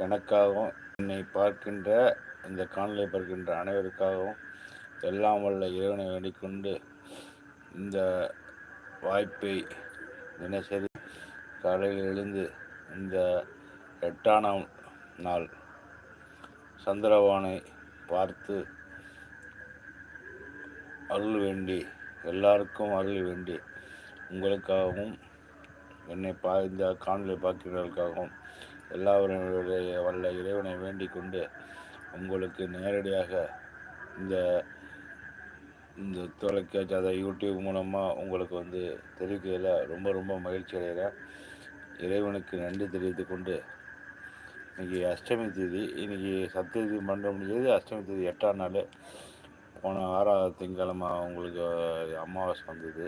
எனக்காகவும் என்னை பார்க்கின்ற இந்த காணொலியை பார்க்கின்ற அனைவருக்காகவும் எல்லாம் வல்ல இறைவனை வேண்டிக்கொண்டு இந்த வாய்ப்பை தினசரி காலையில் எழுந்து இந்த எட்டானாம் நாள் சந்திரவானை பார்த்து அருள் வேண்டி எல்லாருக்கும் அருள் வேண்டி உங்களுக்காகவும் என்னை பா இந்த காணொலி பார்க்கிறவர்களுக்காகவும் எல்லாருடைய வல்ல இறைவனை வேண்டிக் கொண்டு உங்களுக்கு நேரடியாக இந்த இந்த தொலைக்காட்சி அதை யூடியூப் மூலமாக உங்களுக்கு வந்து தெரிவிக்கையில் ரொம்ப ரொம்ப மகிழ்ச்சி அடைகிறேன். இறைவனுக்கு நன்றி தெரிவித்து கொண்டு இன்றைக்கி அஷ்டமி தேதி இன்றைக்கி சத்தியதி மண்டபம் முடிஞ்சது அஷ்டமி தேதி எட்டாம் நாள். போன ஆறாவது திங்கிழமை அவங்களுக்கு அமாவாசை வந்தது.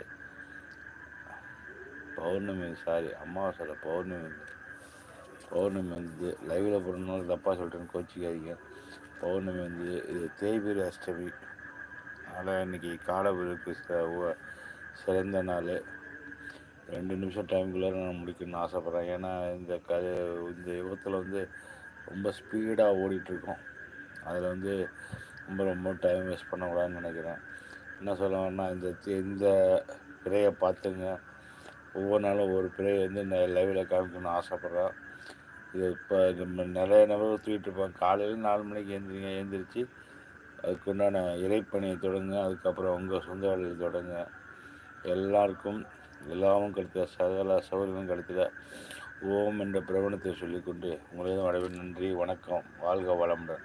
பௌர்ணமி சாரி அமாவாசை பௌர்ணமி பௌர்ணமி வந்து லைவில் போடணும்னு தப்பாக சொல்லிட்டேன்னு கோச்சிக்காதீங்க. பௌர்ணமி வந்து இது தேய்பிரி அஷ்டமி. அதனால் இன்றைக்கி காலபிற்கு சிறந்த நாள். ரெண்டு நிமிஷம் டைமுக்குள்ளே நான் முடிக்கணும்னு ஆசைப்பட்றேன். ஏன்னா இந்த க இந்த யுகத்தில் வந்து ரொம்ப ஸ்பீடாக ஓடிட்டுருக்கோம். அதில் வந்து ரொம்ப ரொம்ப டைம் வேஸ்ட் பண்ணக்கூடாதுன்னு நினைக்கிறேன். என்ன சொல்லுவேன்னா இந்த இந்த பிறையை பார்த்துங்க. ஒவ்வொரு நாளும் ஒவ்வொரு பிறையை வந்து இந்த லைவில் காமிக்கணும்னு ஆசைப்பட்றேன் இது இப்போ நம்ம நிறைய நபர்கள் தூக்கிட்டு இருப்பாங்க. காலையில் நாலு மணிக்கு எழுந்திரிங்க எழுந்திரிச்சு அதுக்கு உண்டான இறைப்பணியை தொடங்க அதுக்கப்புறம் உங்கள் சொந்த வேலையை தொடங்க எல்லாருக்கும் எல்லாமும் கிடைத்த சகல சௌகரியமும் கிடைத்திட ஓம் என்ற பிரபணத்தை சொல்லிக்கொண்டு உங்களிடம் வரவேன் நன்றி வணக்கம் வாழ்க வளமுடன்.